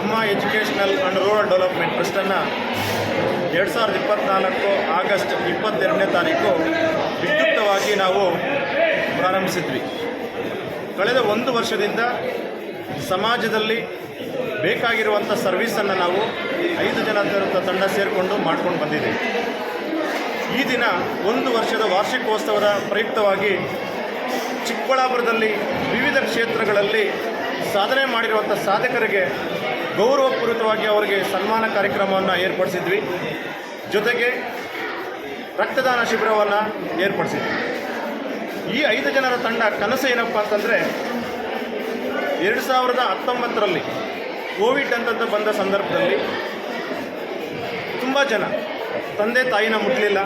Amma educational and rural development ಟ್ರಸ್ಟನ್ನು ಎರಡು ಸಾವಿರದ ಇಪ್ಪತ್ತ್ನಾಲ್ಕು ಆಗಸ್ಟ್ ಇಪ್ಪತ್ತೆರಡನೇ ತಾರೀಕು ವಿದ್ಯುಕ್ತವಾಗಿ ನಾವು ಪ್ರಾರಂಭಿಸಿದ್ವಿ. ಕಳೆದ ಒಂದು ವರ್ಷದಿಂದ ಸಮಾಜದಲ್ಲಿ ಬೇಕಾಗಿರುವಂಥ ಸರ್ವೀಸನ್ನು ನಾವು ಐದು ಜನ ತಂಡ ಸೇರಿಕೊಂಡು ಮಾಡ್ಕೊಂಡು ಬಂದಿದ್ದೀವಿ. ಈ ದಿನ ಒಂದು ವರ್ಷದ ವಾರ್ಷಿಕೋತ್ಸವದ ಪ್ರಯುಕ್ತವಾಗಿ ಚಿಕ್ಕಬಳ್ಳಾಪುರದಲ್ಲಿ ವಿವಿಧ ಕ್ಷೇತ್ರಗಳಲ್ಲಿ ಸಾಧನೆ ಮಾಡಿರುವಂಥ ಸಾಧಕರಿಗೆ ಗೌರವಪೂರಿತವಾಗಿ ಅವರಿಗೆ ಸನ್ಮಾನ ಕಾರ್ಯಕ್ರಮವನ್ನು ಏರ್ಪಡಿಸಿದ್ವಿ. ಜೊತೆಗೆ ರಕ್ತದಾನ ಶಿಬಿರವನ್ನು ಏರ್ಪಡಿಸಿದ್ವಿ. ಈ ಐದು ಜನರ ತಂಡ ಕನಸು ಏನಪ್ಪ ಅಂತಂದರೆ ಎರಡು ಸಾವಿರದ ಹತ್ತೊಂಬತ್ತರಲ್ಲಿ ಕೋವಿಡ್ ಅಂತಂತ ಬಂದ ಸಂದರ್ಭದಲ್ಲಿ ತುಂಬ ಜನ ತಂದೆ ತಾಯಿನ ಮುಟ್ಟಲಿಲ್ಲ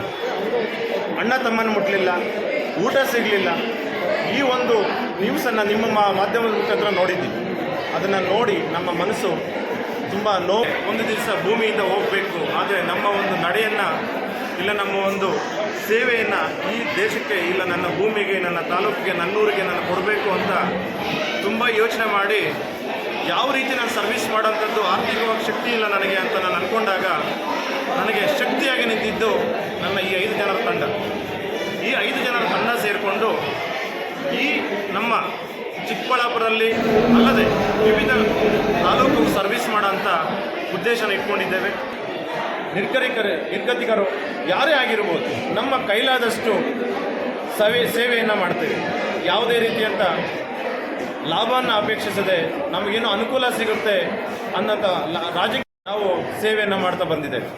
ಅಣ್ಣ ತಮ್ಮನ ಮುಟ್ಟಲಿಲ್ಲ ಊಟ ಸಿಗಲಿಲ್ಲ. ಈ ಒಂದು ನ್ಯೂಸನ್ನು ನಿಮ್ಮ ಮಾಧ್ಯಮದ ಮುಖಾಂತರ ನೋಡಿದ್ದೀವಿ. ಅದನ್ನು ನೋಡಿ ನಮ್ಮ ಮನಸ್ಸು ತುಂಬ ನೋ ಒಂದು ದಿವಸ ಭೂಮಿಯಿಂದ ಹೋಗಬೇಕು. ಆದರೆ ನಮ್ಮ ಒಂದು ನಡೆಯನ್ನು ಇಲ್ಲ ನಮ್ಮ ಒಂದು ಸೇವೆಯನ್ನು ಈ ದೇಶಕ್ಕೆ ಇಲ್ಲ ನನ್ನ ಭೂಮಿಗೆ, ನನ್ನ ತಾಲೂಕಿಗೆ, ನನ್ನೂರಿಗೆ ನಾನು ಕೊಡಬೇಕು ಅಂತ ತುಂಬ ಯೋಚನೆ ಮಾಡಿ ಯಾವ ರೀತಿ ನಾನು ಸರ್ವಿಸ್ ಮಾಡೋಂಥದ್ದು ಆರ್ಥಿಕವಾಗಿ ಶಕ್ತಿ ಇಲ್ಲ ನನಗೆ ಅಂತ ನಾನು ಅಂದ್ಕೊಂಡಾಗ ನನಗೆ ಶಕ್ತಿಯಾಗಿ ನಿಂತಿದ್ದು ನನ್ನ ಈ ಐದು ಜನರ ತಂಡ. ಈ ಐದು ಜನರ ತಂಡ ಸೇರಿಕೊಂಡು ಈ ನಮ್ಮ ಚಿಕ್ಕಬಳ್ಳಾಪುರದಲ್ಲಿ ಅಲ್ಲದೆ ವಿವಿಧ ತಾಲೂಕು ಸರ್ವಿಸ್ ಮಾಡೋಂಥ ಉದ್ದೇಶನ ಇಟ್ಕೊಂಡಿದ್ದೇವೆ. ನಿರ್ಗರಿಕರು, ನಿರ್ಗತಿಕರು ಯಾರೇ ಆಗಿರ್ಬೋದು ನಮ್ಮ ಕೈಲಾದಷ್ಟು ಸವೆ, ಸೇವೆಯನ್ನು ಮಾಡ್ತೇವೆ. ಯಾವುದೇ ರೀತಿಯಂಥ ಲಾಭವನ್ನು ಅಪೇಕ್ಷಿಸದೆ ನಮಗೇನು ಅನುಕೂಲ ಸಿಗುತ್ತೆ ಅನ್ನೋಂಥ ರಾಜಕೀಯ ನಾವು ಸೇವೆಯನ್ನು ಮಾಡ್ತಾ ಬಂದಿದ್ದೇವೆ.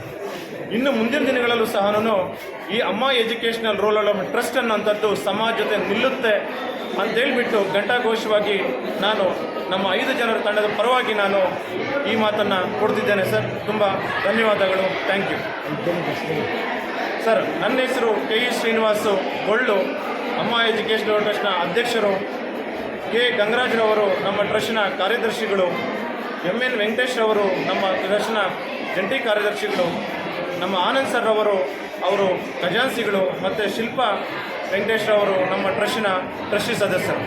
ಇನ್ನು ಮುಂದಿನ ದಿನಗಳಲ್ಲೂ ಸಹ ನಾನು ಈ ಅಮ್ಮ ಎಜುಕೇಷನಲ್ ರೋಲ್ ಟ್ರಸ್ಟ್ ಅನ್ನೋಂಥದ್ದು ಸಮಾಜ ಜೊತೆ ನಿಲ್ಲುತ್ತೆ ಅಂತೇಳ್ಬಿಟ್ಟು ಘಂಟಾಘೋಷವಾಗಿ ನಾನು ನಮ್ಮ ಐದು ಜನರ ತಂಡದ ಪರವಾಗಿ ನಾನು ಈ ಮಾತನ್ನು ಕೊಡ್ತಿದ್ದೇನೆ, ಸರ್. ತುಂಬ ಧನ್ಯವಾದಗಳು. Thank you. ಸರ್, ನನ್ನ ಹೆಸರು ಕೆ ಇ ಶ್ರೀನಿವಾಸು ಗೊಳ್ಳು. ಅಮ್ಮ ಎಜುಕೇಷನಲ್ ಟ್ರಸ್ಟ್ನ ಅಧ್ಯಕ್ಷರು ಕೆ ಗಂಗರಾಜ್ರವರು ನಮ್ಮ ಟ್ರಸ್ಟ್ನ ಕಾರ್ಯದರ್ಶಿಗಳು ಎಂ ಎನ್ ವೆಂಕಟೇಶ್ ಅವರು ನಮ್ಮ ಟ್ರಸ್ಟ್ನ ಜಂಟಿ ಕಾರ್ಯದರ್ಶಿಗಳು, ನಮ್ಮ ಆನಂದ್ ಸರ್ ಅವರು ಅವರು ಖಜಾನ್ಸಿಗಳು ಮತ್ತು ಶಿಲ್ಪಾ ವೆಂಕಟೇಶ್ ಅವರು ನಮ್ಮ ಟ್ರಸ್ಟಿನ ಟ್ರಸ್ಟಿ ಸದಸ್ಯರು.